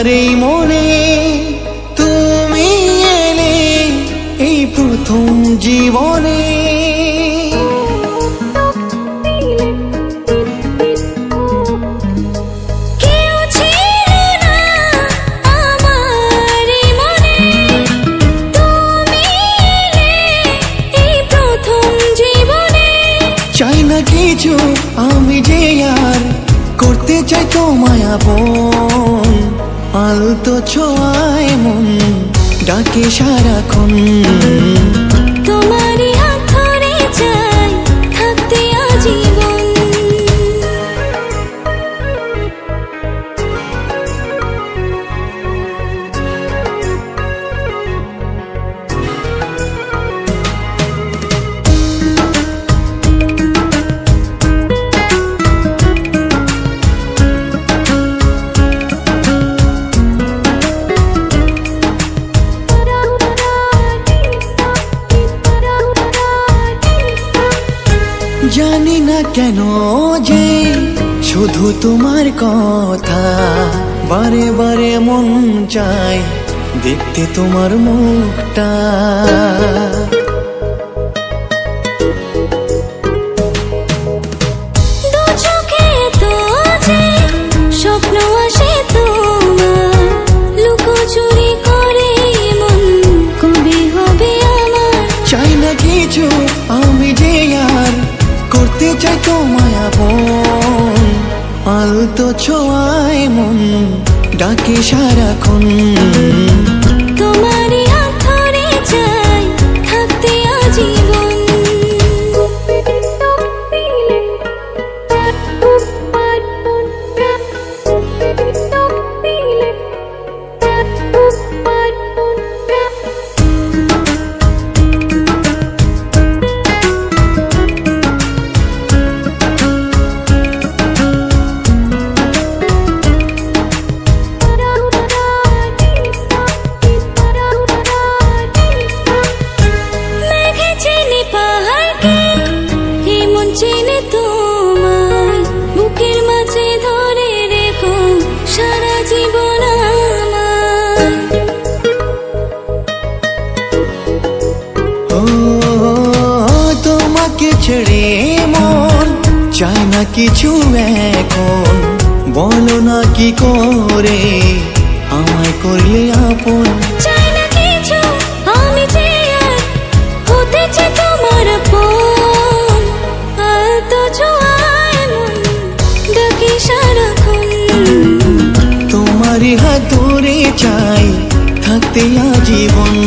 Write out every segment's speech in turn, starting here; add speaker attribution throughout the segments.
Speaker 1: আমার এই মনে তুমি এলে এই প্রথম জীবনে।
Speaker 2: কেউ ছিল না আমার এই মনে। তুমি এলে এই প্রথম জীবনে।
Speaker 1: চাই না কিছু আমি যে আর করতে চাই তোমায় আপন। আলতো ছোঁয়ায় মন ডাকে সারাক্ষণ। জানি না কেন যে শুধু তোমার কথা বারে বারে মন চায় দেখতে তোমার মুখটা।
Speaker 2: স্বপ্ন আসে তোমার। লুকোচুরি করে মন কবে হবে আমার?
Speaker 1: চাই না কিছু আমি যে আর করতে চাই তোমায় আপন। আলতো ছোঁয়ায় মন ডাকে সারাক্ষণ।
Speaker 2: তোমারই
Speaker 1: চায় না কিছু এখন বলো না কি করে আমায় করলে আপন?
Speaker 2: চাই না কিছু আমি যে হতে চাই তোমার আপন। আলতো ছোঁয়ায় মন ডাকে সারাক্ষণ।
Speaker 1: তোমারই হাত ধরে চাই থাকতে আজীবন।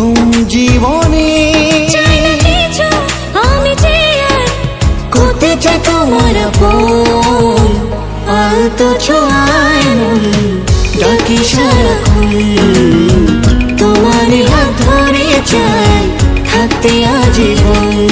Speaker 1: প্রথম জীবনে।
Speaker 2: আমি
Speaker 1: করতে চাই তোমার মন ডাকি তোমার হাত ধরে চাই থাকতে আজীবন।